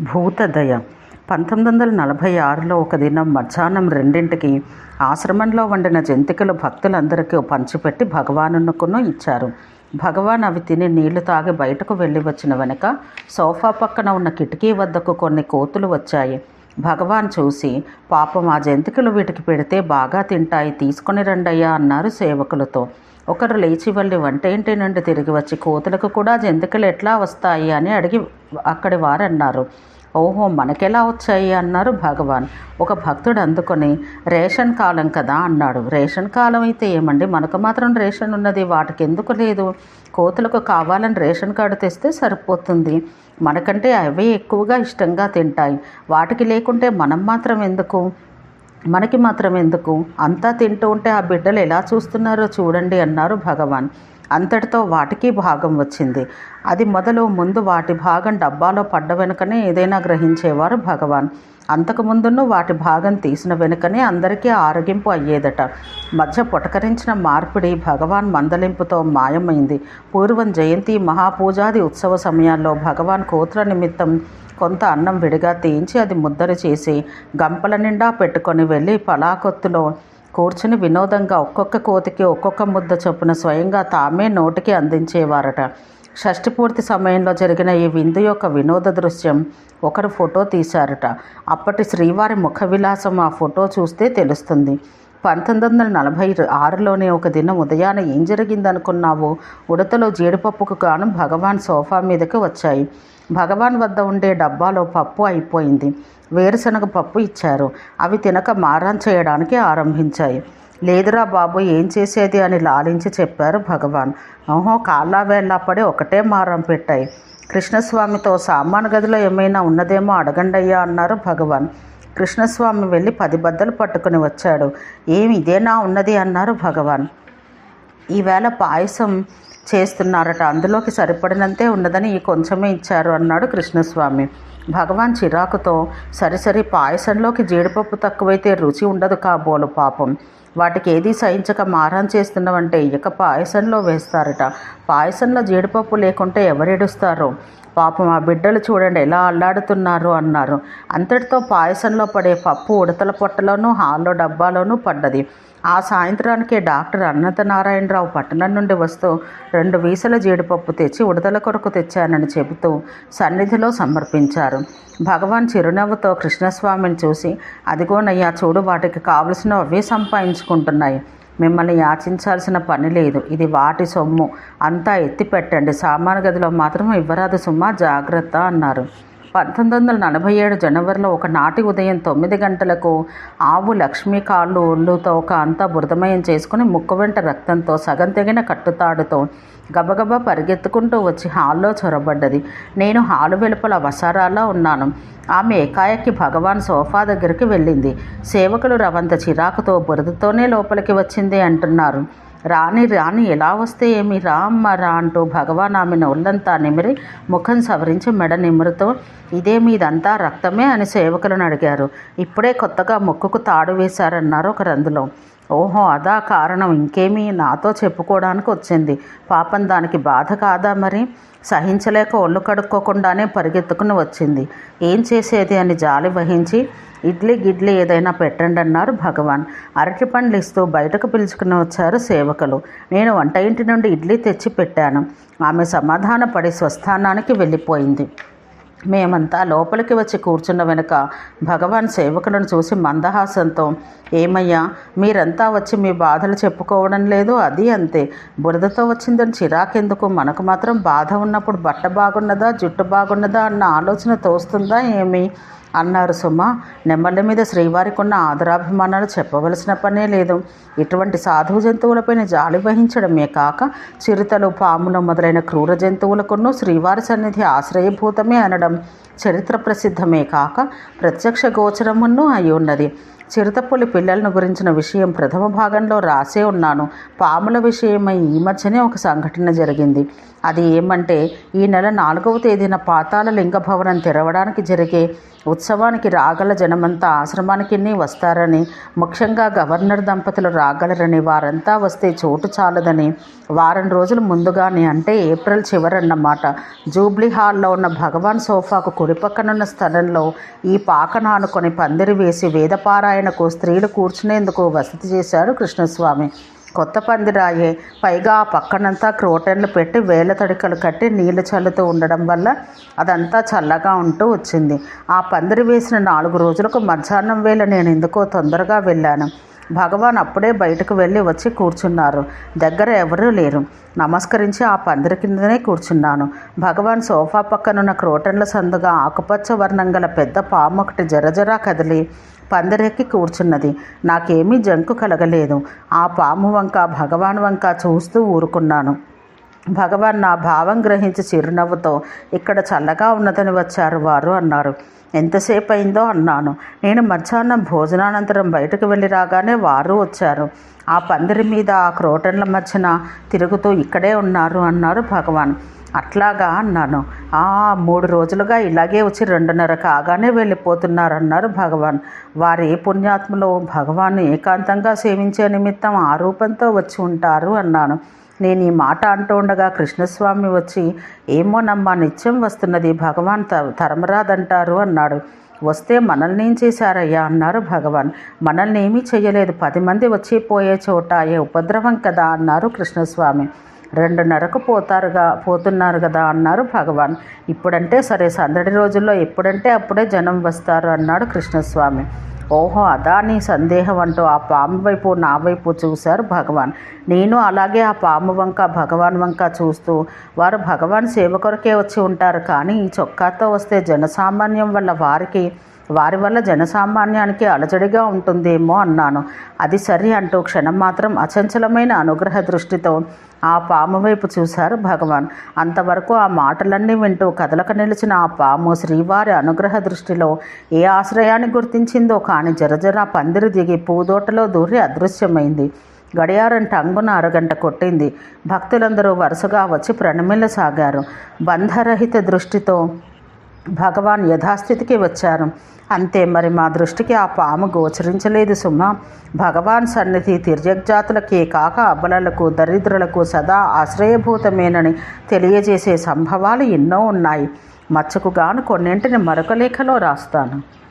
భూతదయ. పంతొమ్మిది వందల నలభై ఆరులో ఒక దినం మధ్యాహ్నం రెండింటికి ఆశ్రమంలో వండిన జంతికలు భక్తులందరికీ పంచిపెట్టి భగవానుకును ఇచ్చారు. భగవాన్ అవి తిని నీళ్ళు తాగి బయటకు వెళ్ళి వచ్చిన వెనుక సోఫా పక్కన ఉన్న కిటికీ వద్దకు కొన్ని కోతులు వచ్చాయి. భగవాన్ చూసి పాపం ఆ జంతికలు వీటికి పెడితే బాగా తింటాయి తీసుకొని రండయ్యా అన్నారు సేవకులతో. ఒకరు లేచి వెళ్ళి వంటేంటి నుండి తిరిగి వచ్చి కోతులకు కూడా జంతికలు ఎట్లా వస్తాయి? అని అడిగి అక్కడి వారు అన్నారు ఓహో మనకెలా వచ్చాయి? అన్నారు భగవాన్. ఒక భక్తుడు అందుకొని రేషన్ కాలం కదా అన్నాడు. రేషన్ కాలం అయితే ఏమండి? మనకు మాత్రం రేషన్ ఉన్నది వాటికి ఎందుకు లేదు? కోతులకు కావాలని రేషన్ కార్డు తెస్తే సరిపోతుంది. మనకంటే అవే ఎక్కువగా ఇష్టంగా తింటాయి. వాటికి లేకుంటే మనం మాత్రం ఎందుకు? మనకి మాత్రం ఎందుకు? అంతా తింటూ ఉంటే ఆ బిడ్డలు ఎలా చూస్తున్నారో చూడండి అన్నారు భగవాన్. అంతటితో వాటికి భాగం వచ్చింది. అది మొదలు ముందు వాటి భాగం డబ్బాలో పడ్డ వెనుకనే ఏదైనా గ్రహించేవారు భగవాన్. అంతకుముందును వాటి భాగం తీసిన వెనుకనే అందరికీ ఆరగింపు అయ్యేదట. మధ్య పుటకరించిన మార్పిడి భగవాన్ మందలింపుతో మాయమైంది. పూర్వం జయంతి మహాపూజాది ఉత్సవ సమయాల్లో భగవాన్ కోతుల నిమిత్తం కొంత అన్నం విడిగా తీయించి అది ముద్దలు చేసి గంపల నిండా పెట్టుకొని వెళ్ళి పలాకొత్తులో కూర్చుని వినోదంగా ఒక్కొక్క కోతికి ఒక్కొక్క ముద్ద చొప్పున స్వయంగా తామే నోటికి అందించేవారట. షష్ఠి పూర్తి సమయంలో జరిగిన ఈ విందు యొక్క వినోద దృశ్యం ఒకరు ఫోటో తీశారట. అప్పటి శ్రీవారి ముఖ విలాసం ఆ ఫోటో చూస్తే తెలుస్తుంది. పంతొమ్మిది వందల నలభై ఆరులోనే ఒక దినం ఉదయాన ఏం జరిగిందనుకున్నావో ఉడతలో జీడిపప్పుకు గాను భగవాన్ సోఫా మీదకి వచ్చాయి. భగవాన్ వద్ద ఉండే డబ్బాలో పప్పు అయిపోయింది. వేరుశనగ పప్పు ఇచ్చారు. అవి తినక మారాన్ చేయడానికి ఆరంభించాయి. లేదురా బాబు ఏం చేసేది అని లాలించి చెప్పారు భగవాన్. ఓహో కాళ్ళ వేళ్ళ పడి ఒకటే మారం పెట్టాయి. కృష్ణస్వామితో సామాన్ గదిలో ఏమైనా ఉన్నదేమో అడగండయ్యా అన్నారు భగవాన్. కృష్ణస్వామి వెళ్ళి పది బద్దలు పట్టుకుని వచ్చాడు. ఏమి ఇదేనా ఉన్నది? అన్నారు భగవాన్. ఈవేళ పాయసం చేస్తున్నారట. అందులోకి సరిపడినంతే ఉన్నదని ఈ కొంచెమే ఇచ్చారు అన్నాడు కృష్ణస్వామి. భగవాన్ చిరాకుతో సరిసరి పాయసంలోకి జీడిపప్పు తక్కువైతే రుచి ఉండదు కాబోలు పాపం. వాటికి ఏది సహించక మారం చేస్తున్నావంటే ఇక పాయసంలో వేస్తారట. పాయసంలో జీడిపప్పు లేకుంటే ఎవరేడుస్తారు? పాపం ఆ బిడ్డలు చూడండి ఎలా అల్లాడుతున్నారు అన్నారు. అంతటితో పాయసంలో పడే పప్పు ఉడతల పొట్టలోనూ హాల్లో డబ్బాలోనూ పడ్డది. ఆ సాయంత్రానికే డాక్టర్ అనంతనారాయణరావు పట్టణం నుండి వస్తూ రెండు వీసల జీడిపప్పు తెచ్చి ఉడతల కొరకు తెచ్చానని చెబుతూ సన్నిధిలో సమర్పించారు. భగవాన్ చిరునవ్వుతో కృష్ణస్వామిని చూసి అదిగోనయ్యా చూడు వాటికి కావలసినవి అవే సంపాదించుకుంటున్నాయి. మిమ్మల్ని యాచించాల్సిన పని లేదు. ఇది వాటి సొమ్ము. అంతా ఎత్తి పెట్టండి గదిలో మాత్రం ఇవ్వరాదు సుమ్మా జాగ్రత్త అన్నారు. పంతొమ్మిది వందల నలభై ఏడు జనవరిలో ఒక నాటి ఉదయం తొమ్మిది గంటలకు ఆవు లక్ష్మీ కాళ్ళు ఒళ్ళుతో ఒక అంతా బురదమయం చేసుకుని ముక్కు వెంట రక్తంతో సగం తెగిన కట్టుతాడుతో గబగబా పరిగెత్తుకుంటూ వచ్చి హాల్లో చొరబడ్డది. నేను హాలు వెలుపల వసారాల్లో ఉన్నాను. ఆమె ఏకాయకి భగవాన్ సోఫా దగ్గరికి వెళ్ళింది. సేవకులు రవంత చిరాకుతో బురదతోనే లోపలికి వచ్చింది అంటున్నారు. రాని రాని ఎలా వస్తే ఏమి? రా అమ్మ రా అంటూ భగవాన్ ఆమెను ఒళ్ళంతా నిమిరి ముఖం సవరించి మెడ నిమురుతో ఇదే మీదంతా రక్తమే? అని సేవకులను అడిగారు. ఇప్పుడే కొత్తగా ముక్కుకు తాడు వేశారన్నారు ఒకరు అందులో ఓహో అదా కారణం. ఇంకేమీ నాతో చెప్పుకోవడానికి వచ్చింది. పాపం దానికి బాధ కాదా మరి? సహించలేక ఒళ్ళు కడుక్కోకుండానే పరిగెత్తుకుని వచ్చింది. ఏం చేసేది అని జాలి వహించి ఇడ్లీ గిడ్లీ ఏదైనా పెట్టండి అన్నారు భగవాన్. అరటి పండ్లు ఇస్తూ బయటకు పిలుచుకుని వచ్చారు సేవకులు. నేను వంట ఇంటి నుండి ఇడ్లీ తెచ్చి పెట్టాను. ఆమె సమాధానపడి స్వస్థానానికి వెళ్ళిపోయింది. మేమంతా లోపలికి వచ్చి కూర్చున్న వెనుక భగవాన్ సేవకులను చూసి మందహాసంతో ఏమయ్యా మీరంతా వచ్చి మీ బాధలు చెప్పుకోవడం లేదు అది అంతే. బురదతో వచ్చిందని చిరాకెందుకు? మనకు మాత్రం బాధ ఉన్నప్పుడు బట్ట బాగున్నదా జుట్టు బాగున్నదా అన్న ఆలోచన తోస్తుందా ఏమి? అన్నారు సుమ. నెమ్మళ్ళ మీద శ్రీవారికి ఉన్న ఆదరాభిమానాలు చెప్పవలసిన పనే లేదు. ఇటువంటి సాధువు జంతువులపైన జాలి వహించడమే కాక చిరుతలు పాములు మొదలైన క్రూర జంతువులకును శ్రీవారి సన్నిధి ఆశ్రయభూతమే అనడం చరిత్ర ప్రసిద్ధమే కాక ప్రత్యక్ష గోచరమును అయి ఉన్నది. చిరుతపులి పిల్లలను గురించిన విషయం ప్రథమ భాగంలో రాసే ఉన్నాను. పాముల విషయమై ఈ మధ్యనే ఒక సంఘటన జరిగింది. అది ఏమంటే ఈ నెల నాలుగవ తేదీన పాతాళ లింగ భవనం తెరవడానికి జరిగే ఉత్సవానికి రాగల జనమంతా ఆశ్రమానికి వస్తారని ముఖ్యంగా గవర్నర్ దంపతులు రాగలరని వారంతా వస్తే చోటు చాలదని వారం రోజులు ముందుగానే అంటే ఏప్రిల్ చివరన్నమాట. జూబ్లీ హాల్లో ఉన్న భగవాన్ సోఫాకు కుడిపక్కనున్న స్థలంలో ఈ పాకను ఆనుకొని పందిరి వేసి వేదపారాయణకు స్త్రీలు కూర్చునేందుకు వసతి చేశారు కృష్ణస్వామి. కొత్త పందిరాయే పైగా ఆ పక్కనంతా క్రోటన్లు పెట్టి వేల తడికలు కట్టి నీళ్ళు చల్లుతూ ఉండడం వల్ల అదంతా చల్లగా ఉంటూ వచ్చింది. ఆ పందిరి వేసిన నాలుగు రోజులకు మధ్యాహ్నం వేళ నేను ఎందుకో తొందరగా వెళ్ళాను. భగవాన్ అప్పుడే బయటకు వెళ్ళి వచ్చి కూర్చున్నారు. దగ్గర ఎవరూ లేరు. నమస్కరించి ఆ పందిరి కిందనే కూర్చున్నాను. భగవాన్ సోఫా పక్కనున్న క్రోటన్ల సందుగా ఆకుపచ్చ వర్ణం గల పెద్ద పాము ఒకటి జరజరా కదిలి పందిరెక్కి కూర్చున్నది. నాకేమీ జంకు కలగలేదు. ఆ పాము వంక భగవాన్ వంక చూస్తూ ఊరుకున్నాను. భగవాన్ నా భావం గ్రహించి చిరునవ్వుతో ఇక్కడ చల్లగా ఉన్నదని వచ్చారు వారు అన్నారు. ఎంతసేపు అయిందో అన్నాను. నేను మధ్యాహ్నం భోజనానంతరం బయటకు వెళ్ళి రాగానే వారు వచ్చారు. ఆ పందిరి మీద ఆ క్రోటన్ల మధ్యన తిరుగుతూ ఇక్కడే ఉన్నారు అన్నారు భగవాన్. అట్లాగా అన్నాను. ఆ మూడు రోజులుగా ఇలాగే వచ్చి రెండున్నర కాగానే వెళ్ళిపోతున్నారు అన్నారు భగవాన్. వారి పుణ్యాత్మలో భగవాన్ ఏకాంతంగా సేవించే నిమిత్తం ఆ రూపంతో వచ్చి ఉంటారు అన్నాను. నేను ఈ మాట అంటూ ఉండగా కృష్ణస్వామి వచ్చి ఏమోనమ్మా నిత్యం వస్తున్నది భగవాన్ త తరమరాదంటారు అన్నాడు. వస్తే మనల్ని ఏం చేశారయ్యా అన్నారు భగవాన్. మనల్ని ఏమీ చేయలేదు. పది మంది వచ్చి పోయే చోట ఏ ఉపద్రవం కదా అన్నారు కృష్ణస్వామి. రెండున్నరకు పోతారుగా పోతున్నారు కదా అన్నారు భగవాన్. ఇప్పుడంటే సరే సందడి రోజుల్లో ఎప్పుడంటే అప్పుడే జనం వస్తారు అన్నాడు కృష్ణస్వామి. ఓహో అదా నీ సందేహం అంటూ ఆ పాము వైపు నా వైపు చూశారు భగవాన్. నేను అలాగే ఆ పాము వంక భగవాన్ వంక చూస్తూ వారు భగవాన్ సేవ కొరకే వచ్చి ఉంటారు కానీ ఈ చొక్కాతో వస్తే జనసామాన్యం వల్ల వారికి వారి వల్ల జనసామాన్యానికి అలజడిగా ఉంటుందేమో అన్నాను. అది సరి అంటూ క్షణం మాత్రం అచంచలమైన అనుగ్రహ దృష్టితో ఆ పాము వైపు చూశారు భగవాన్. అంతవరకు ఆ మాటలన్నీ వింటూ కదలక నిలిచిన ఆ పాము శ్రీవారి అనుగ్రహ దృష్టిలో ఏ ఆశ్రయాన్ని గుర్తించిందో కానీ జరజర పందిరి దిగి పూదోటలో దూరి అదృశ్యమైంది. గడియారం టంగున అరగంట కొట్టింది. భక్తులందరూ వరుసగా వచ్చి ప్రణమిల్లసాగారు బంధరహిత దృష్టితో భగవాన్ యథాస్థితికి వచ్చారు. అంతే మరి మా దృష్టికి ఆ పాము గోచరించలేదు సుమ. భగవాన్ సన్నిధి తిర్యగ్జాతులకే కాక అబలలకు దరిద్రులకు సదా ఆశ్రయభూతమేనని తెలియజేసే సంభవాలు ఎన్నో ఉన్నాయి. మచ్చకు గాను కొన్నింటిని మరొక లేఖలో రాస్తాను.